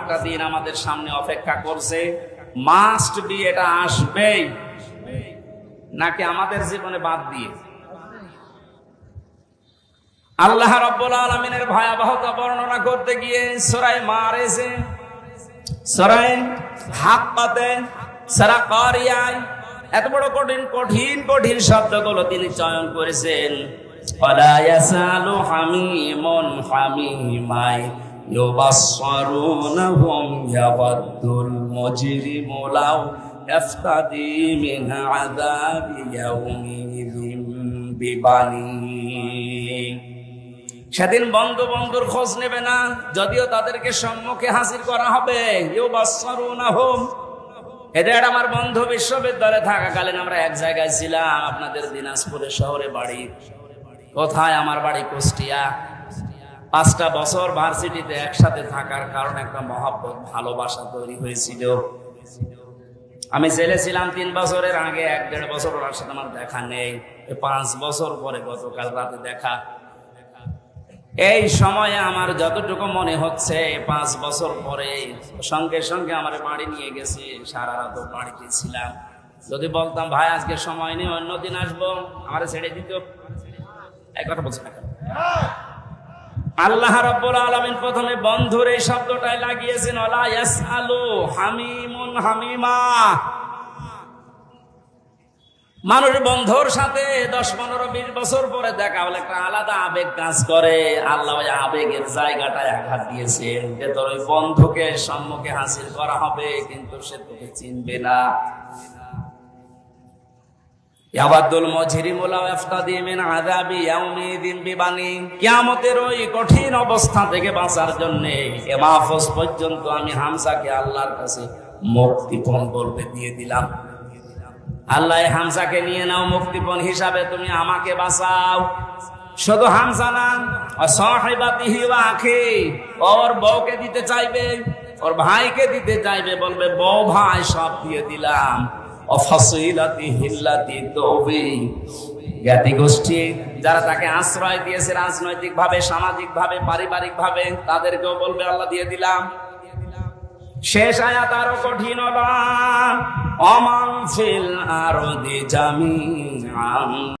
আটটা দিন আমাদের সামনে অপেক্ষা করছে। মাস্ট বি এটা আসবেই। নাকি আমাদের জীবনে বাদ দিয়ে? আল্লাহ রব্বুল আলমিনের ভয়াবহতা বর্ণনা করতে গিয়ে সরাই মারেছে সরাই হাত পাতে সারা করিয়াই এত বড় কঠিন কঠিন কঠিন শব্দগুলো তিনি চয়ন করেছেন। ফলায়াসালু হামিমন হামিমায় يبصرونهم يود المجرم لو يفتدي من عذاب يومئذ ببنيه সেদিন বন্ধু বন্ধুর খোঁজ নেবে না যদিও তাদেরকে সম্মুখে হাজির করা হবে ইউ বাসরুনা হোম এদের আমার বন্ধু বিশ্ববিদ্যালয়ে থাকাকালীন আমরা এক জায়গায় ছিলাম আপনাদের দিনাজপুরের শহরে বাড়ি কোথায় আমার বাড়ি কুষ্টিয়া পাঁচটা বছর ভার্সিটিতে একসাথে থাকার কারণে একটা মহাব্বত, ভালোবাসা তৈরি হয়েছিল। আমি জেলে ছিলাম তিন বছরের আগে, এক দেড় বছর ওর সাথে আমার দেখা নেই। পাঁচ বছর পরে গতকাল রাতে দেখা। এই সময়ে আমার যতটুকু মনে হচ্ছে পাঁচ বছর পরে সঙ্গে সঙ্গে আমার বাড়ি নিয়ে গেছে, সারা রাত বাড়িতে ছিলাম। যদি বলতাম, ভাই, আজকে সময় নেই অন্যদিন আসব, আমার ছেড়ে দিত। এক কথা বলছে না? আল্লাহ রাব্বুল আলামিন প্রথমে বন্ধুর এই শব্দটাই লাগিয়েছেন ওলা ইয়াসআলু হামিমুন হামিমা। মানুষ বন্ধুর সাথে দশ, পনেরো, বিশ বছর পরে দেখা হলে একটা আলাদা আবেগ কাজ করে। আল্লাহ ওই আবেগের জায়গাটায় আঘাত দিয়েছেন যে তোর ওই বন্ধুকে সম্মুখে হাসিল করা হবে, কিন্তু সে তোকে চিনবে না। ইয়াবাদুল মজরিমুলা ইফতাদি মিন আযাবি ইয়াউমিদিন বিবানি। কিয়ামতের ওই কঠিন অবস্থা থেকে বাঁচার জন্য এ মাহফুজ পর্যন্ত আমি হামসাকে আল্লাহর কাছে মুক্তিপণ বলবে দিয়ে দিলাম। আল্লাহ হামসাকে নিয়ে নাও মুক্তিপণ হিসাবে তুমি আমাকে বাঁচাও। শুধু হামসা না সাহেবাতিহি ওয়া আখি ওর বউকে দিতে চাইবে, ওর ভাইকে দিতে চাইবে, বলবে, বউ, ভাই, সব দিয়ে দিলাম। জ্ঞাতি গোষ্ঠী যারা তাকে আশ্রয় দিয়েছে রাজনৈতিক ভাবে সামাজিক ভাবে পারিবারিক ভাবে তাদেরকেও বলবে, আল্লাহ দিয়ে দিলাম। শেষ আয়াত আরও কঠিন অমান ফিল আরদি জামি